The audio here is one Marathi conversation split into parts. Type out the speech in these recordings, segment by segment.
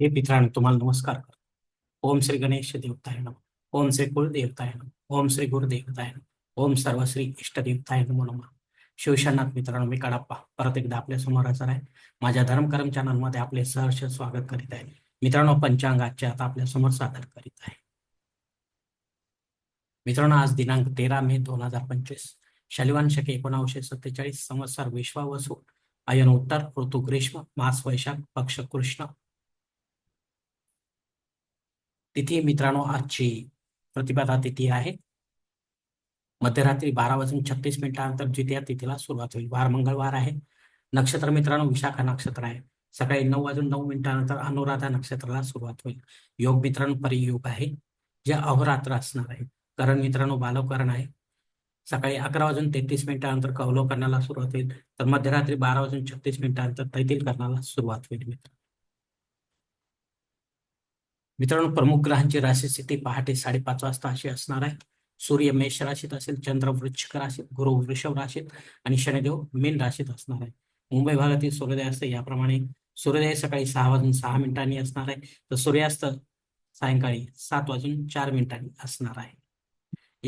हे मित्रांनो तुम्हाला नमस्कार करतो. ओम श्री गणेश देवताय नम. ओम श्री कुलदेवताय नम. ओम श्री गुरुदेवताय नम. ओम सर्व श्री इष्टदेवताय नमो नम. शिवशनाथ मित्रांनो मी कडाप्पा परत एकदा आपल्यासमोर हजर आहे. माझ्या धर्मकर्म चॅनलमध्ये आपले सहर्ष स्वागत करीत आहे. मित्रांनो पंचांगाचे आता आपल्यासमोर सादर करीत आहे. मित्रांनो आज दिनांक तेरा मे दोन हजार पंचवीस. शलिवान शके एकोणावीसशे सत्तेचाळीस संवत्सर विश्वावसू अयन उत्तर ऋतू ग्रीष्म मास वैशाख पक्ष कृष्ण तिथी मित्रांनो आजची प्रतिपदा तिथी आहे. मध्यरात्री बारा वाजून छत्तीस मिनिटानंतर द्वितीय तिथीला सुरुवात होईल. वार मंगळवार आहे. नक्षत्र मित्रांनो विशाखा नक्षत्र आहे. सकाळी नऊ वाजून नऊ मिनिटानंतर अनुराधा नक्षत्राला सुरुवात होईल. योग मित्रांनो परियोग आहे. जे अहोरात्र असणार आहे. करण मित्रांनो बालवकरण आहे. सकाळी अकरा वाजून तेहतीस मिनिटानंतर कौलवकरणाला सुरुवात होईल. तर मध्यरात्री बारा वाजून छत्तीस मिनिटानंतर तैतील करण्याला सुरुवात होईल मित्र मित्रांनो प्रमुख ग्रहांची राशी स्थिती पहाटे साडेपाच वाजता अशी असणार आहे. सूर्य मेष राशीत असेल चंद्र वृश्चिक राशीत गुरु वृषभ राशीत आणि शनिदेव मीन राशीत असणार आहे. मुंबई भागातील सूर्योदय असते याप्रमाणे सूर्योदय सकाळी सहा वाजून सहा मिनिटांनी असणार आहे. तर सूर्यास्त सायंकाळी सात वाजून चार मिनिटांनी असणार आहे.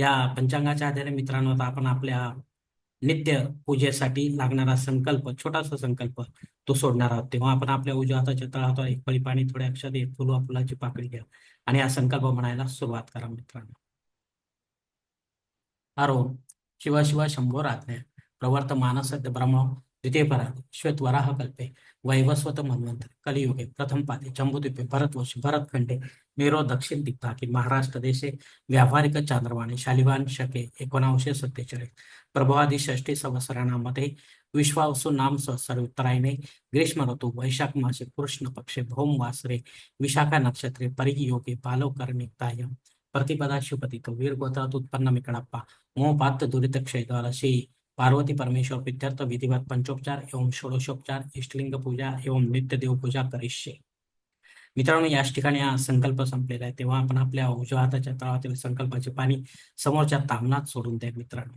या पंचांगाच्या आधारे मित्रांनो आता आपण आपल्या नित्य पूजेसाठी लागणारा संकल्प छोटासा संकल्प तो सोडणार आहोत. तेव्हा आपण आपल्या उजव्या हाताच्या तळहातावर एक पळी पाणी थोड्या अक्षर एक फुलवा फुलाची पाकळी घ्या. आणि हा संकल्प म्हणायला सुरुवात करा मित्रांनो. अरो शिवा शिवा शंभो रात्रे प्रवर्त मानस ब्रह्म द्वितीय पराग श्वेत वराह कल्पे. वैवस्वत मनवंतर कलियुगे प्रथम पादे जम्बुद्वीपे भरतवर्षी भरतखंडे मेरो दक्षिण दिग्भागी महाराष्ट्र देशे व्यावहारिक चांद्रवाणी शालिवान शके एकोणावीसशे सत्तेचाळीस प्रभवादी षष्टी संवत्सराणामध्ये विश्वावसु नाम संवत्सर उत्तरायणे ग्रीष्म ऋतू वैशाख मासे कृष्ण पक्षे भौम वासरे विशाखा नक्षत्रे परियोगे बालवकर्णिताय प्रतिपदा शिवपतितो वीर गोत्रात उत्पन्न मिकणप्पा मोपात दुरित क्षयद्वारा श्री पार्वती परमेश्वर विद्यार्थ विधिवत पंचोपचार एवं षोडशोपचार इष्टलिंग पूजा एवं नित्य देव पूजा करिष्ये मित्रांनो याच ठिकाणी हा संकल्प संपलेला आहे. तेव्हा आपण आपल्या उजव्या हाताच्या तळातील संकल्पाचे पाणी समोरच्या तामनात सोडून द्या मित्रांनो.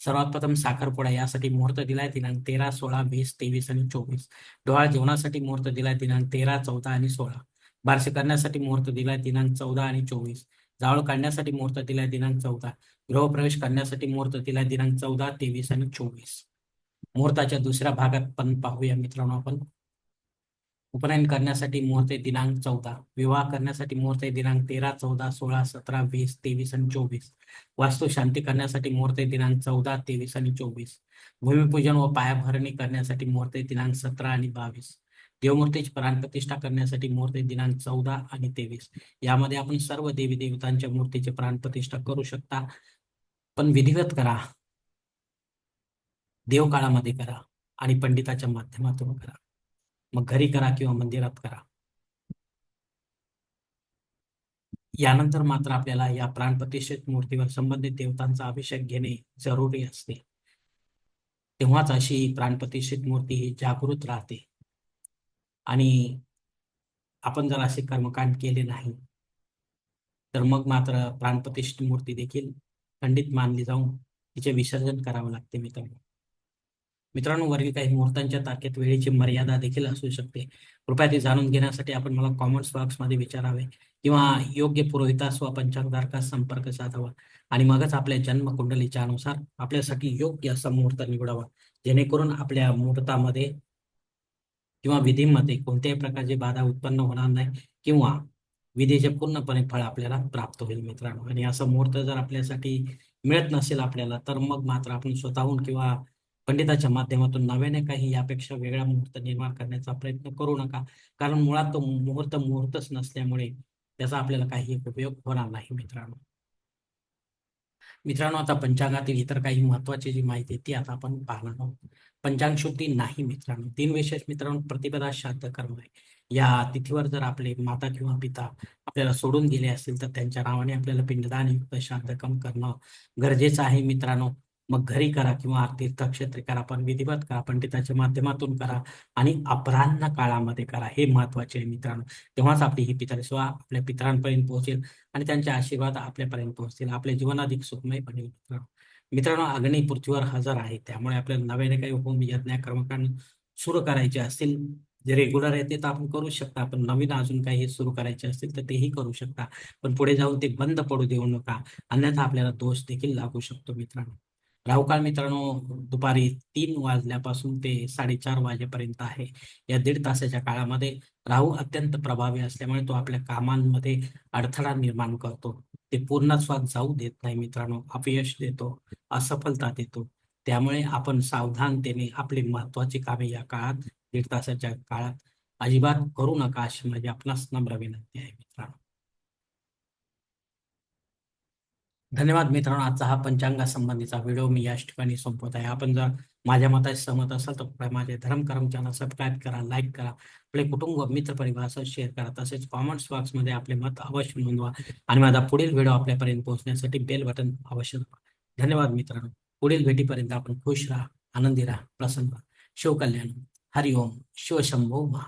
सर्वात प्रथम साखरपुडा यासाठी मुहूर्त दिलाय दिनांक तेरा सोळा वीस तेवीस आणि चोवीस. डोळा जेवणासाठी मुहूर्त दिलाय दिनांक तेरा चौदा आणि सोळा. बारसे करण्यासाठी मुहूर्त दिलाय दिनांक चौदा आणि चोवीस. जावळ काढण्यासाठी मुहूर्त दिलाय दिनांक चौदा. गृहप्रवेश करण्यासाठी मुहूर्त दिलाय दिनांक चौदा तेवीस आणि चोवीस. मुहूर्ताच्या दुसऱ्या भागात पण पाहूया मित्रांनो आपण. उपनयन करण्यासाठी मुहूर्त दिनांक चौदा विवाह करण्यासाठी मुहूर्त दिनांक तेरा चौदा सोळा सतरा वीस तेवीस आणि चोवीस. वास्तू शांती करण्यासाठी मुहूर्त दिनांक चौदा तेवीस आणि चोवीस. भूमिपूजन व पायाभरणी करण्यासाठी मुहूर्त दिनांक सतरा आणि बावीस. देवमूर्तीची प्राणप्रतिष्ठा करण्यासाठी मुहूर्त दिनांक चौदा आणि तेवीस. यामध्ये आपण सर्व देवी देवतांच्या मूर्तीची प्राणप्रतिष्ठा करू शकता. पण विधिवत करा. देवकाळामध्ये करा आणि पंडिताच्या माध्यमातून करा. मग घरी करा किंवा मंदिरात करा. यानंतर मात्र आपल्याला या प्राणप्रतिष्ठित मूर्तीवर संबंधित देवतांचा अभिषेक घेणे जरुरी असते. तेव्हाच अशी प्राणप्रतिष्ठित मूर्ती ही जागृत राहते. आणि आपण जर असे कर्मकांड केले नाही तर मग मात्र प्राणप्रतिष्ठित मूर्ती देखील खंडित मानली जाऊन तिचे विसर्जन करावे लागते मित्रांनो. मित्रांनो वरील काही मुहूर्तांच्या तारखेत वेळेची मर्यादा देखील असू शकते. कृपया ते जाणून घेण्यासाठी आपण मला कॉमेंट्स बॉक्समध्ये विचारावे किंवा योग्य पुरोहितास व पंचांगधारकास संपर्क साधावा आणि मगच आपल्या जन्म कुंडलीच्या अनुसार आपल्यासाठी योग्य असा मुहूर्त निवडावा. जेणेकरून आपल्या मुहूर्तामध्ये किंवा विधीमध्ये कोणत्याही प्रकारची बाधा उत्पन्न होणार नाही किंवा विधीचे पूर्णपणे फळ आपल्याला प्राप्त होईल मित्रांनो. आणि असं मुहूर्त जर आपल्यासाठी मिळत नसेल आपल्याला तर मग मात्र आपण स्वतःहून किंवा पंडिताच्या माध्यमातून नव्याने काही यापेक्षा वेगळा मुहूर्त निर्माण करण्याचा प्रयत्न करू नका. कारण मुळात तो मुहूर्त मुहूर्तच नसल्यामुळे त्याचा आपल्याला काही उपयोग होणार नाही मित्रांनो. मित्रांनो आता पंचांगातील इतर काही महत्वाची जी माहिती ती आता आपण पाहणार आहोत. पंचांग शुद्धी नाही मित्रांनो. तीन विशेष मित्रांनो प्रतिपदा श्राद्ध कर्म आहे. या तिथीवर जर आपले माता किंवा पिता आपल्याला सोडून गेले असतील तर त्यांच्या नावाने आपल्याला पिंडदान युक्त श्राद्ध कर्म करणं गरजेचं आहे मित्रांनो. मग घरी करा किंवा तीर्थक्षेत्री करा पण विधिवत करा पंडिताच्या माध्यमातून करा आणि अपराह्न काळामध्ये करा. हे महत्त्वाचे आहे मित्रांनो. तेव्हाच आपली ही पितळ सेवा आपल्या पितरांपर्यंत पोहोचेल आणि त्यांचे आशीर्वाद आपल्यापर्यंत पोहोचतील. आपले जीवन अधिक सुखमय बनेल मित्रांनो. मित्रांनो अग्नी पृथ्वीवर हजर आहे. त्यामुळे आपल्याला नव्याने काही होम यज्ञ कर्मकांड सुरू करायचे असतील. जे रेग्युलर आहे ते तर आपण करू शकता पण नवीन अजून काही सुरू करायचे असतील तर तेही करू शकता. पण पुढे जाऊन ते बंद पडू देऊ नका. अन्यथा आपल्याला दोष देखील लागू शकतो मित्रांनो. राहुकाळ मित्रांनो दुपारी तीन वाजल्यापासून ते साडेचार वाजेपर्यंत आहे या दीड तासाच्या काळामध्ये राहू अत्यंत प्रभावी असल्यामुळे तो आपल्या कामांमध्ये अडथळा निर्माण करतो. ते पूर्णत्वात जाऊ देत नाही मित्रांनो अपयश देतो असफलता देतो. त्यामुळे आपण सावधानतेने आपली महत्वाची कामे या काळात दीड तासाच्या काळात अजिबात करू नका अशी माझी आपणास नम्र विनंती आहे मित्रांनो. धन्यवाद मित्रांनो आजचा हा पंचांगा संबंधीचा व्हिडिओ मी याच ठिकाणी संपवत आहे. आपण जर माझ्या मताशी सहमत असाल तर माझे धर्मकरम चॅनल सबस्क्राईब करा लाईक करा आपले कुटुंब मित्र परिवारासह शेअर करा. तसेच कॉमेंट्स बॉक्समध्ये आपले मत अवश्य नोंदवा आणि माझा पुढील व्हिडिओ आपल्यापर्यंत पोहोचण्यासाठी बेल बटन अवश्य दाबा. धन्यवाद मित्रांनो. पुढील भेटीपर्यंत आपण खुश राहा आनंदी राहा प्रसन्न राहा. शिवकल्याण. हरिओम. शिवशंभो महा